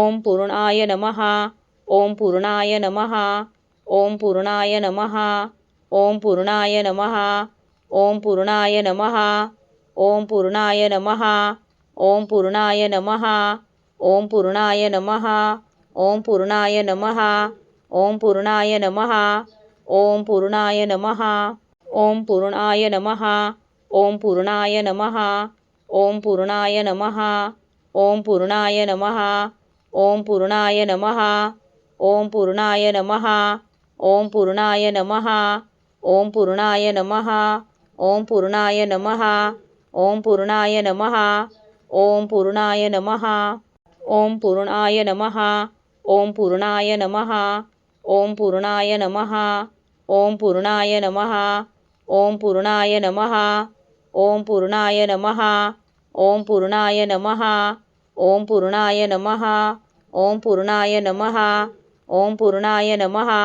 ఓం పూర్ణాయ నమ ఓం పూర్ణాయ నమ ఓం పూర్ణాయ నమ ఓం పూర్ణాయ నమ ఓం పూర్ణాయ నమ ఓం పూర్ణాయ నమ ఓం పూర్ణాయ నమ ఓం పూర్ణాయ నమ ఓం పూర్ణాయ నమ ఓం పూర్ణాయ నమ ఓం పూర్ణాయ నమ ఓం పూర్ణాయ నమ ఓం పూర్ణాయ నమ ఓం పూర్ణాయ నమ ఓం పూర్ణాయ నమ ఓం పూర్ణాయ నమ ఓం పూర్ణాయ నమ ఓం పూర్ణాయ నమ ఓం పూర్ణాయ నమ ఓం పూర్ణాయ నమ ఓం పూర్ణాయ నమ ఓం పూర్ణాయ నమ ఓం పూర్ణాయ నమ ఓం పూర్ణాయ నమ ఓం పూర్ణాయ నమ ఓం పూర్ణాయ నమ ఓం పూర్ణాయ నమ ఓం పూర్ణాయ నమ ఓం పూర్ణాయ నమ ஓம் பூர்ணாய நமஹா ஓம் பூர்ணாய நமஹா ஓம் பூர்ணாய நமஹா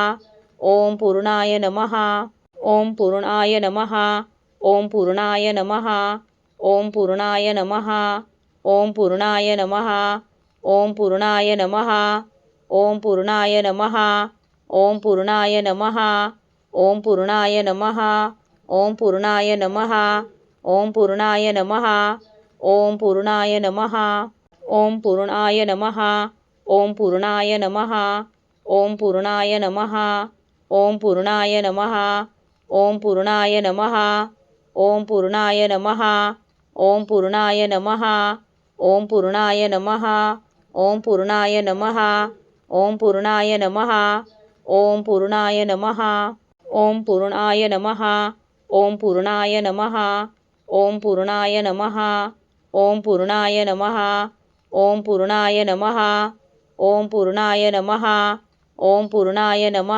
ஓம் பூர்ணாய நமஹா ஓம் பூர்ணாய நமஹா ஓம் பூர்ணாய நமஹா ஓம் பூர்ணாய நமஹா ஓம் பூர்ணாய நமஹா ஓம் பூர்ணாய நமஹா ஓம் பூர்ணாய நமஹா ஓம் பூர்ணாய நமஹா ஓம் பூர்ணாய நமஹா ஓம் பூர்ணாய நமஹா ஓம் பூர்ணாய நமஹா ஓம் பூர்ணாய நமஹா ఓం పూర్ణాయ నమ ఓం పూర్ణాయ నమ ఓం పూర్ణాయ నమ ఓం పూర్ణాయ నమ ఓం పూర్ణాయ నమ ఓం పూర్ణాయ నమ ఓం పూర్ణాయ నమ ఓం పూర్ణాయ నమ ఓం పూర్ణాయ నమ ఓం పూర్ణాయ నమ ఓం పూర్ణాయ నమ ఓం పూర్ణాయ నమ ఓం పూర్ణాయ నమ ఓం పూర్ణాయ నమ ఓం పూర్ణాయ నమ ఓం పూర్ణాయ నమ ఓం పూర్ణాయ నమ ఓం పూర్ణాయ నమ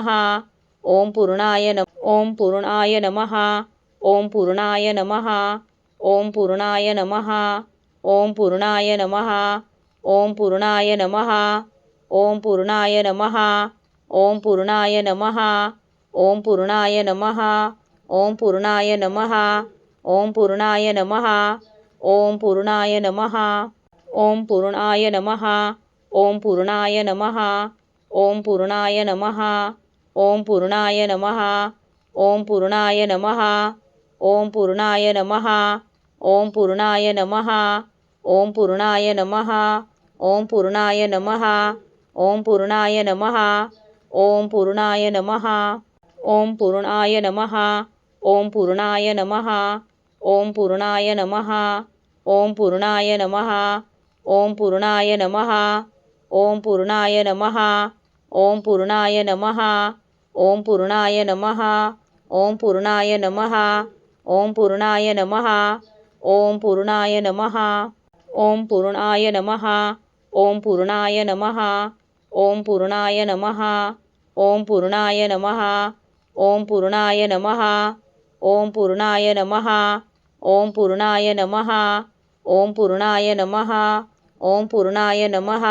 ఓం పూర్ణాయ నమ ఓం పూర్ణాయ నమ ఓం పూర్ణాయ నమ ఓం పూర్ణాయ నమ ఓం పూర్ణాయ నమ ఓం పూర్ణాయ నమ ఓం పూర్ణాయ నమ ఓం పూర్ణాయ నమ ఓం పూర్ణాయ నమ ఓం పూర్ణాయ నమ ఓం పూర్ణాయ నమ ఓం పూర్ణాయ నమ ஓம் பூர்ணாய நமஹா ஓம் பூர்ணாய நமஹா ஓம் பூர்ணாய நமஹா ஓம் பூர்ணாய நமஹா ஓம் பூர்ணாய நமஹா ஓம் பூர்ணாய நமஹா ஓம் பூர்ணாய நமஹா ஓம் பூர்ணாய நமஹா ஓம் பூர்ணாய நமஹா ஓம் பூர்ணாய நமஹா ஓம் பூர்ணாய நமஹா ஓம் பூர்ணாய நமஹா ஓம் பூர்ணாய நமஹா ஓம் பூர்ணாய நமஹா ஓம் பூர்ணாய நமஹா ஓம் பூர்ணாய நமஹா ஓம் பூர்ணாய நமஹா ஓம் பூர்ணாய நமஹா ஓம் பூர்ணாய நமஹா ஓம் பூர்ணாய நமஹா ஓம் பூர்ணாய நமஹா ஓம் பூர்ணாய நமஹா ஓம் பூர்ணாய நமஹா ஓம் பூர்ணாய நமஹா ஓம் பூர்ணாய நமஹா ஓம் பூர்ணாய நமஹா ஓம் பூர்ணாய நமஹா ஓம் பூர்ணாய நமஹா ஓம் பூர்ணாய நமஹா ஓம் பூர்ணாய நமஹா ओम पूर्णाय नमः.